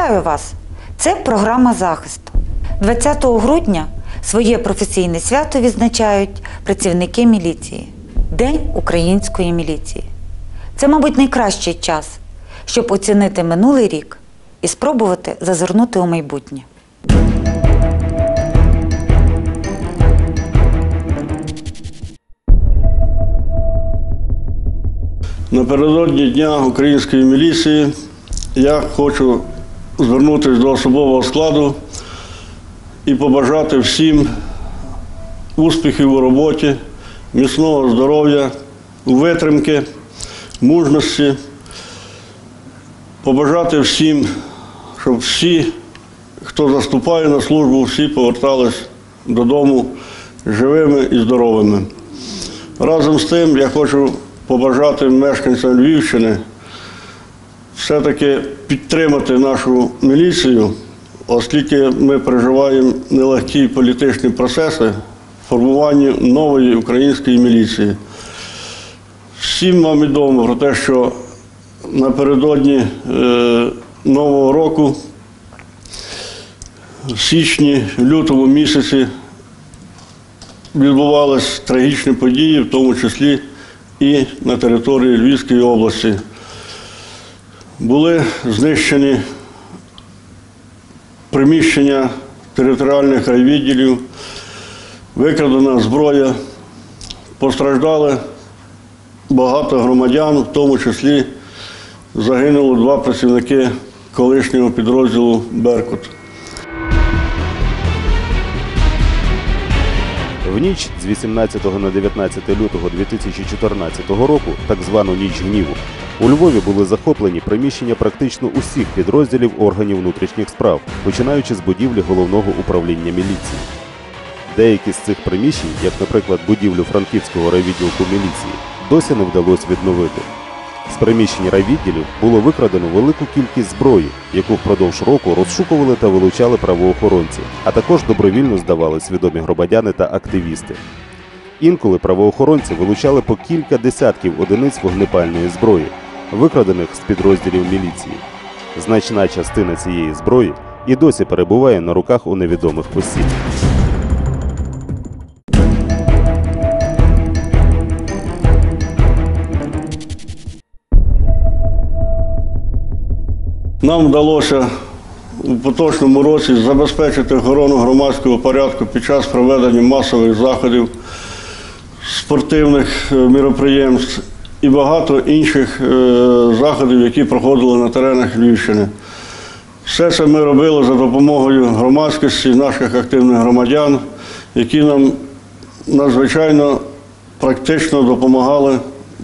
Вітаю вас! Це програма захисту. 20 грудня своє професійне свято відзначають працівники міліції День української міліції. Це, мабуть, найкращий час, щоб оцінити минулий рік і спробувати зазирнути у майбутнє. Напередодні Дня української міліції я хочу звернутися до особового складу і побажати всім успіхів у роботі, міцного здоров'я, витримки, мужності. Побажати всім, щоб всі, хто заступає на службу, всі повертались додому живими і здоровими. Разом з тим я хочу побажати мешканцям Львівщини все-таки підтримати нашу міліцію, оскільки ми переживаємо нелегкі політичні процеси формування нової української міліції. Всім вам відомо про те, що напередодні е, Нового року, в січні, лютому місяці відбувалися трагічні події, в тому числі і на території Львівської області. Були знищені приміщення територіальних райвідділів, викрадена зброя, постраждали багато громадян, в тому числі загинуло два працівники колишнього підрозділу Беркут. В ніч з 18 на 19 лютого 2014 року, так звану ніч гніву, у Львові були захоплені приміщення практично усіх підрозділів органів внутрішніх справ, починаючи з будівлі головного управління міліції. Деякі з цих приміщень, як, наприклад, будівлю Франківського райвідділку міліції, досі не вдалося відновити. З приміщень райвідділів було викрадено велику кількість зброї, яку впродовж року розшукували та вилучали правоохоронці, а також добровільно здавали свідомі громадяни та активісти. Інколи правоохоронці вилучали по кілька десятків одиниць вогнепальної зброї, викрадених з підрозділів міліції. Значна частина цієї зброї і досі перебуває на руках у невідомих осіб. Нам вдалося у поточному році забезпечити охорону громадського порядку під час проведення масових заходів, спортивних е, міроприємств і багато інших е, заходів, які проходили на теренах Львівщини. Все це ми робили за допомогою громадськості, наших активних громадян, які нам надзвичайно практично допомагали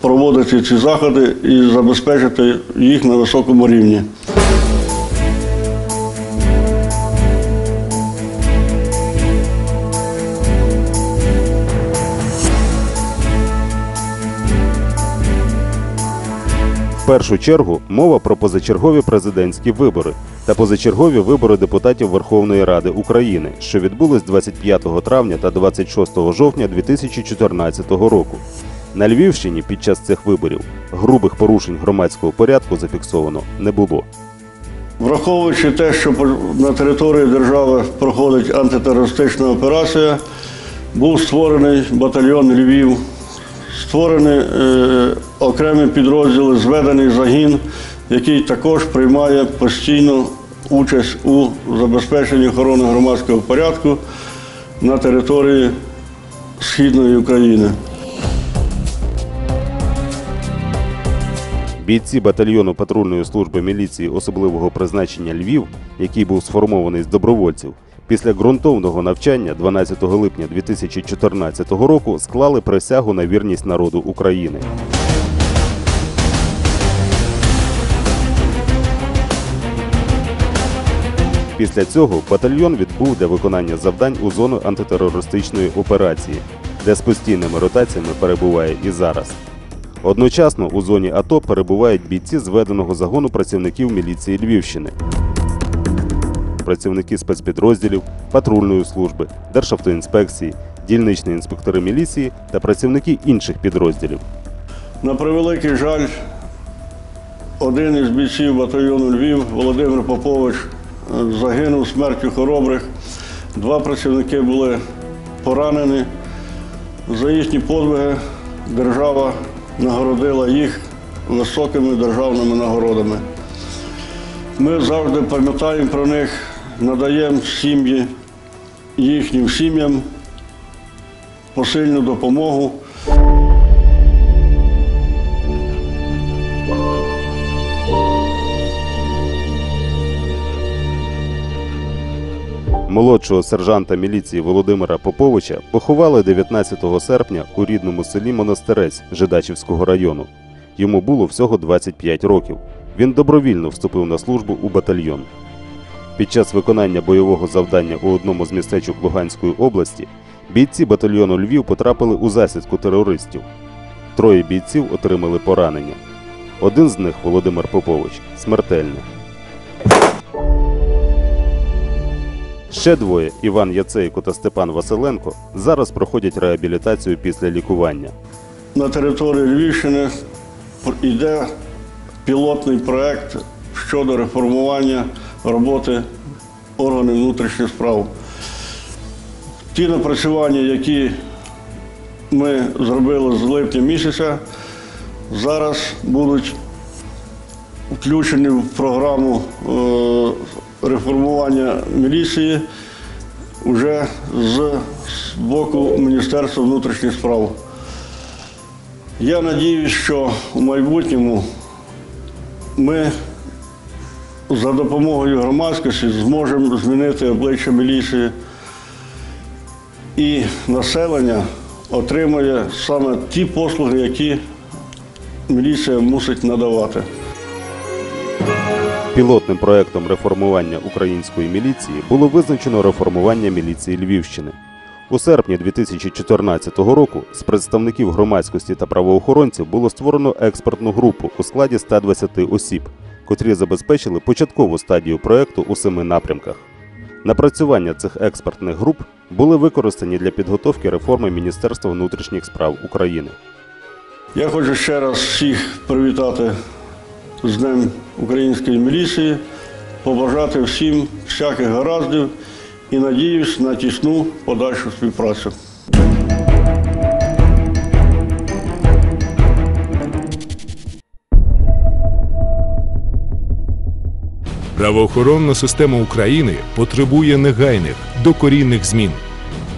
проводити ці заходи і забезпечити їх на високому рівні. Першу чергу мова про позачергові президентські вибори та позачергові вибори депутатів Верховної Ради України, що відбулись 25 травня та 26 жовтня 2014 року. На Львівщині під час цих виборів грубих порушень громадського порядку зафіксовано не було. Враховуючи те, що на території держави проходить антитерористична операція, був створений батальйон Львів, створені е, окремі підрозділи, зведений загін, який також приймає постійну участь у забезпеченні охорони громадського порядку на території Східної України. Бійці батальйону патрульної служби міліції особливого призначення Львів, який був сформований з добровольців, після ґрунтовного навчання 12 липня 2014 року склали присягу на вірність народу України. Після цього батальйон відбув для виконання завдань у зону антитерористичної операції, де з постійними ротаціями перебуває і зараз. Одночасно у зоні АТО перебувають бійці зведеного загону працівників міліції Львівщини, працівники спецпідрозділів, патрульної служби, Державтоінспекції, дільничні інспектори міліції та працівники інших підрозділів. На превеликий жаль, один із бійців батальйону Львів Володимир Попович е, загинув смертю хоробрих. Два працівники були поранені. За їхні подвиги держава нагородила їх високими державними нагородами. Ми завжди пам'ятаємо про них, надаємо сім'ї, їхнім сім'ям посильну допомогу. Молодшого сержанта міліції Володимира Поповича поховали 19 серпня у рідному селі Монастирець Жидачівського району. Йому було всього 25 років. Він добровільно вступив на службу у батальйон. Під час виконання бойового завдання у одному з містечок Луганської області бійці батальйону Львів потрапили у засідку терористів. Троє бійців отримали поранення. Один з них, Володимир Попович, смертельне. Ще двоє Іван Яцейко та Степан Василенко зараз проходять реабілітацію після лікування. На території Львівщини йде пілотний проект щодо реформування роботи органів внутрішніх справ. Ті напрацювання, які ми зробили з липня місяця, зараз будуть включені в програму е, реформування міліції вже з боку Міністерства внутрішніх справ. Я надіюсь, що у майбутньому ми за допомогою громадськості зможемо змінити обличчя міліції і населення отримає саме ті послуги, які міліція мусить надавати. Пілотним проектом реформування української міліції було визначено реформування міліції Львівщини. У серпні 2014 року з представників громадськості та правоохоронців було створено експертну групу у складі 120 осіб, котрі забезпечили початкову стадію проекту у семи напрямках. Напрацювання цих експертних груп були використані для підготовки реформи Міністерства внутрішніх справ України. Я хочу ще раз всіх привітати з Днем української міліції, побажати всім всяких гараздів і надіюсь на тісну подальшу співпрацю. Правоохоронна система України потребує негайних докорінних змін.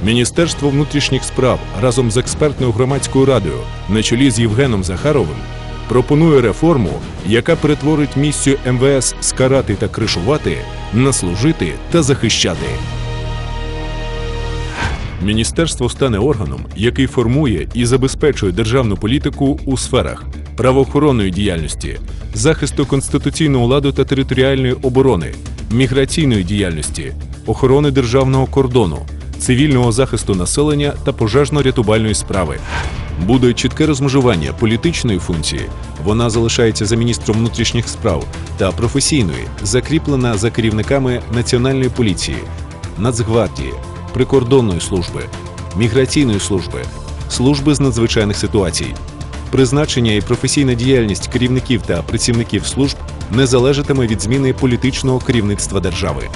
Міністерство внутрішніх справ разом з експертною громадською радою на чолі з Євгеном Захаровим пропонує реформу, яка перетворить місію МВС скарати та кришувати на служити та захищати. Міністерство стане органом, який формує і забезпечує державну політику у сферах правоохоронної діяльності, захисту конституційного ладу та територіальної оборони, міграційної діяльності, охорони державного кордону, цивільного захисту населення та пожежно-рятувальної справи. Буде чітке розмежування політичної функції. Вона залишається за міністром внутрішніх справ та професійної, закріплена за керівниками Національної поліції, Нацгвардії, прикордонної служби, міграційної служби, служби з надзвичайних ситуацій. Призначення і професійна діяльність керівників та працівників служб не залежатиме від зміни політичного керівництва держави.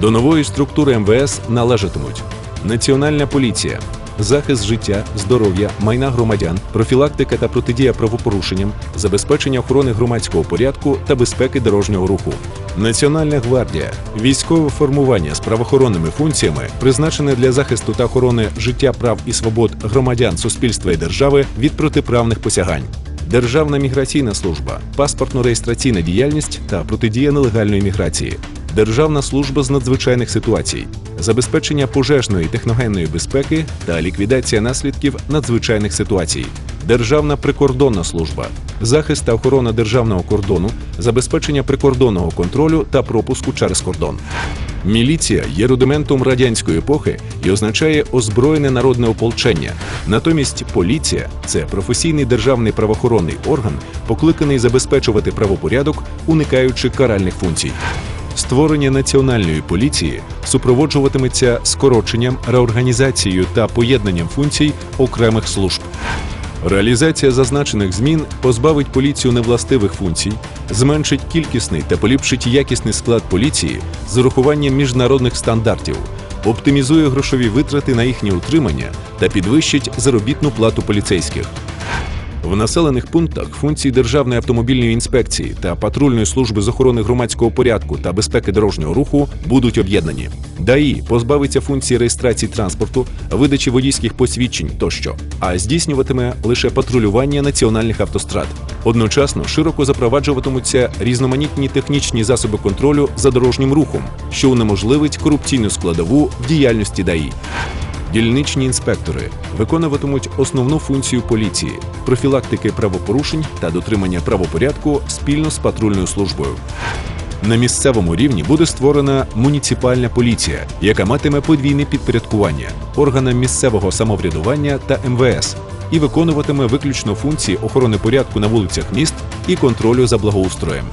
До нової структури МВС належатимуть Національна поліція, захист життя, здоров'я, майна громадян, профілактика та протидія правопорушенням, забезпечення охорони громадського порядку та безпеки дорожнього руху. Національна гвардія військове формування з правоохоронними функціями, призначене для захисту та охорони життя прав і свобод громадян, суспільства і держави від протиправних посягань. Державна міграційна служба, паспортно-реєстраційна діяльність та протидія нелегальної міграції. Державна служба з надзвичайних ситуацій, забезпечення пожежної техногенної безпеки та ліквідація наслідків надзвичайних ситуацій, Державна прикордонна служба, захист та охорона державного кордону, забезпечення прикордонного контролю та пропуску через кордон. Міліція є рудиментом радянської епохи і означає озброєне народне ополчення. Натомість поліція це професійний державний правоохоронний орган, покликаний забезпечувати правопорядок, уникаючи каральних функцій. Створення національної поліції супроводжуватиметься скороченням, реорганізацією та поєднанням функцій окремих служб. Реалізація зазначених змін позбавить поліцію невластивих функцій, зменшить кількісний та поліпшить якісний склад поліції з урахуванням міжнародних стандартів, оптимізує грошові витрати на їхнє утримання та підвищить заробітну плату поліцейських. В населених пунктах функції Державної автомобільної інспекції та патрульної служби з охорони громадського порядку та безпеки дорожнього руху будуть об'єднані. ДАІ позбавиться функції реєстрації транспорту, видачі водійських посвідчень тощо, а здійснюватиме лише патрулювання національних автострад. Одночасно широко запроваджуватимуться різноманітні технічні засоби контролю за дорожнім рухом, що унеможливить корупційну складову в діяльності ДАІ. Дільничні інспектори виконуватимуть основну функцію поліції профілактики правопорушень та дотримання правопорядку спільно з патрульною службою. На місцевому рівні буде створена муніципальна поліція, яка матиме подвійне підпорядкування органам місцевого самоврядування та МВС і виконуватиме виключно функції охорони порядку на вулицях міст і контролю за благоустроєм.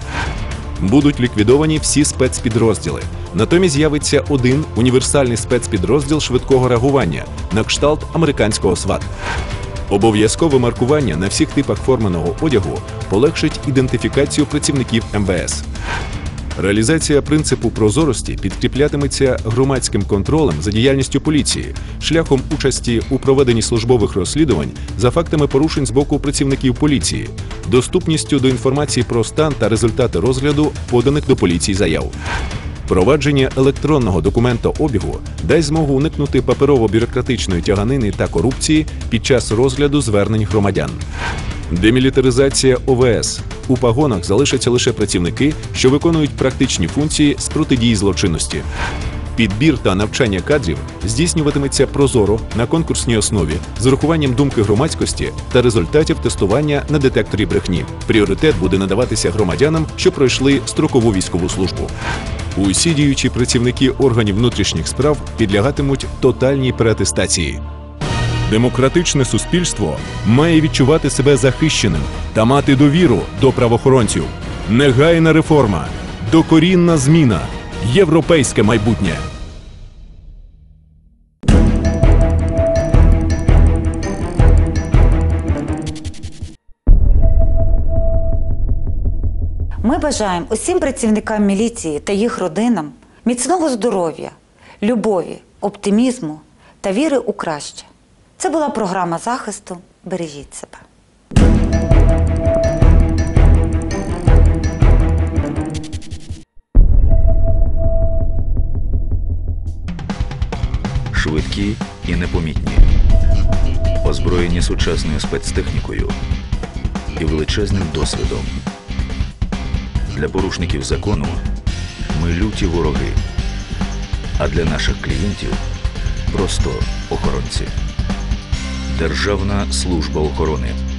Будуть ліквідовані всі спецпідрозділи. Натомість з'явиться один універсальний спецпідрозділ швидкого реагування на кшталт американського СВАТ. Обов'язкове маркування на всіх типах форменого одягу полегшить ідентифікацію працівників МВС. Реалізація принципу прозорості підкріплятиметься громадським контролем за діяльністю поліції, шляхом участі у проведенні службових розслідувань за фактами порушень з боку працівників поліції, доступністю до інформації про стан та результати розгляду поданих до поліції заяв. Впровадження електронного документообігу дасть змогу уникнути паперово-бюрократичної тяганини та корупції під час розгляду звернень громадян. Демілітаризація ОВС. У пагонах залишаться лише працівники, що виконують практичні функції з протидії злочинності. Підбір та навчання кадрів здійснюватиметься прозоро на конкурсній основі з урахуванням думки громадськості та результатів тестування на детекторі брехні. Пріоритет буде надаватися громадянам, що пройшли строкову військову службу. Усі діючі працівники органів внутрішніх справ підлягатимуть тотальній переатестації. Демократичне суспільство має відчувати себе захищеним та мати довіру до правоохоронців. Негайна реформа, докорінна зміна, європейське майбутнє. Ми бажаємо усім працівникам міліції та їх родинам міцного здоров'я, любові, оптимізму та віри у краще. Це була програма захисту. Бережіть себе. швидкі і непомітні, озброєні сучасною спецтехнікою і величезним досвідом. Для порушників закону ми вороги, а для наших клієнтів просто охоронці. Державна служба охорони.